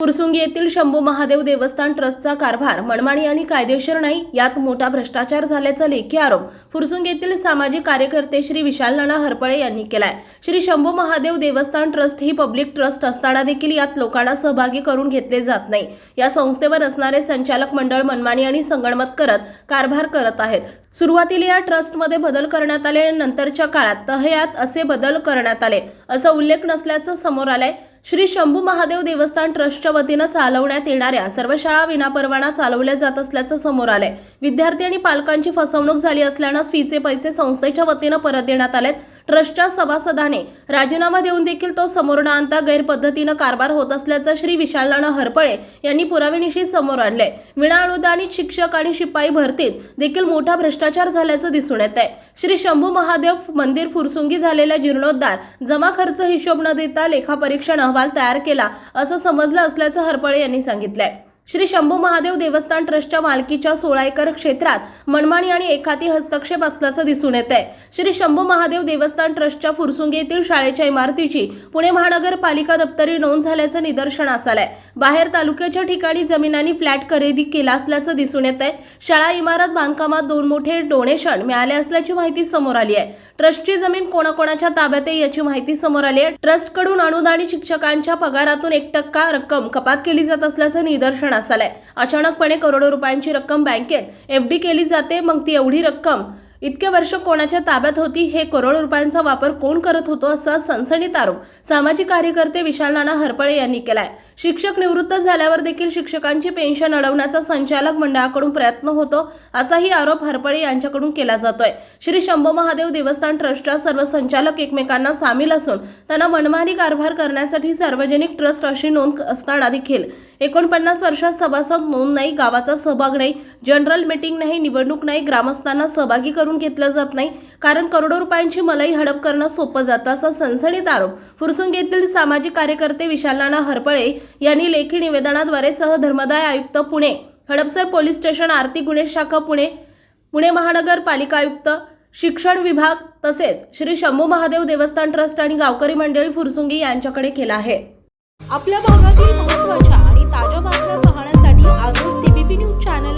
फुरसुंगी येथील शंभू महादेव देवस्थान ट्रस्टचा कारभार मनमानी आणि कायदेशीर नाही यात मोठा भ्रष्टाचार झाल्याचा लेखी आरोप फुरसुंग येथील सामाजिक कार्यकर्ते श्री विशाल नाना हरपळे यांनी केलाय. श्री शंभू महादेव देवस्थान ट्रस्ट ही पब्लिक ट्रस्ट असताना देखील यात लोकांना सहभागी करून घेतले जात नाही. या संस्थेवर असणारे संचालक मंडळ मनमानी आणि संगणमत करत कारभार करत आहेत. सुरुवातीला या ट्रस्टमध्ये बदल करण्यात आले आणि नंतरच्या काळात तहयात असे बदल करण्यात आले असा उल्लेख नसल्याचं समोर आलंय. श्री शंभू महादेव देवस्थान ट्रस्टच्या वतीनं चालवण्यात येणाऱ्या सर्व शाळा विनापरवाना चालवल्या जात असल्याचं समोर आलंय. विद्यार्थी आणि पालकांची फसवणूक झाली असल्यानं फीचे पैसे संस्थेच्या वतीनं परत देण्यात आलेत. ट्रस्टच्या सभासदाने राजीनामा देऊन देखील तो समोर न आणता गैरपद्धतीनं कारभार होत असल्याचं श्री विशालनाना हरपळे यांनी पुरावेनिशी समोर आणले विना अनुदानित शिक्षक आणि शिपाई भरतीत देखील मोठा भ्रष्टाचार झाल्याचं दिसून येत आहे श्री शंभू महादेव मंदिर फुरसुंगी झालेल्या जीर्णोद्धार जमा खर्च हिशोब न देता लेखापरीक्षण अहवाल तयार केला असं समजलं असल्याचं हरपळे यांनी सांगितलंय. श्री शंभू महादेव देवस्थान ट्रस्टच्या मालकीच्या सोळा एकर क्षेत्रात मनमानी आणि एकाती हस्तक्षेप असल्याचं दिसून येत आहे श्री शंभू महादेव देवस्थान ट्रस्टच्या फुरसुंगे येथील शाळेच्या इमारतीची पुणे महानगरपालिका दप्तरी नोंद झाल्याचं निदर्शनास आलंय. बाहेर तालुक्याच्या ठिकाणी जमिनांनी फ्लॅट खरेदी केला असल्याचं दिसून येत आहे शाळा इमारत बांधकामात दोन मोठे डोनेशन मिळाले असल्याची माहिती समोर आली आहे ट्रस्टची जमीन कोणाकोणाच्या ताब्यात आहे याची माहिती समोर आली आहे ट्रस्टकडून अनुदानित शिक्षकांच्या पगारातून एक टक्का रक्कम कपात केली जात असल्याचं निदर्शन निदर्शनास आलाय अचानकपणे करोडो रुपयांची रक्कम बँकेत एफ डी केली जाते मग ती एवढी रक्कम इतके वर्ष कोणाच्या ताब्यात होती हे करोड रुपयांचा वापर कोण करत होतो असा सनसणीत आरोप सामाजिक कार्यकर्ते विशाल नाना हरपळे यांनी केलाय. शिक्षक निवृत्त झाल्यावर देखील शिक्षकांची पेन्शन अडवण्याचा संचालक मंडळाकडून प्रयत्न होतो असाही आरोप हरपळे यांच्याकडून केला जातोय. श्री शंभू महादेव देवस्थान ट्रस्टच्या सर्व संचालक एकमेकांना सामील असून त्यांना मनमानी कारभार करण्यासाठी सार्वजनिक ट्रस्ट अशी नोंद असताना देखील एकोणपन्नास वर्षात सभासद नोंद नाही गावाचा सहभाग नाही जनरल मीटिंग नाही निवडणूक नाही ग्रामस्थांना सहभागी करून घेतलं जात नाही कारण करोडो रुपयांची मलाई हडप करणं सोपं जातं असा सनसणीत आरोप. फुरसुंग येथील सामाजिक कार्यकर्ते विशाल नाना हरपळे यांनी लेखी निवेदनाद्वारे सहधर्मदाय आयुक्त पुणे हडपसर पोलीस स्टेशन आर्थिक गुन्हे शाखा पुणे पुणे महानगरपालिका आयुक्त शिक्षण विभाग तसेच श्री शंभू महादेव देवस्थान ट्रस्ट आणि गावकरी मंडळी फुरसुंगी यांच्याकडे केला आहे. आपल्या भागातील महत्त्वाच्या ટીવી ન્યૂઝ ચેનલ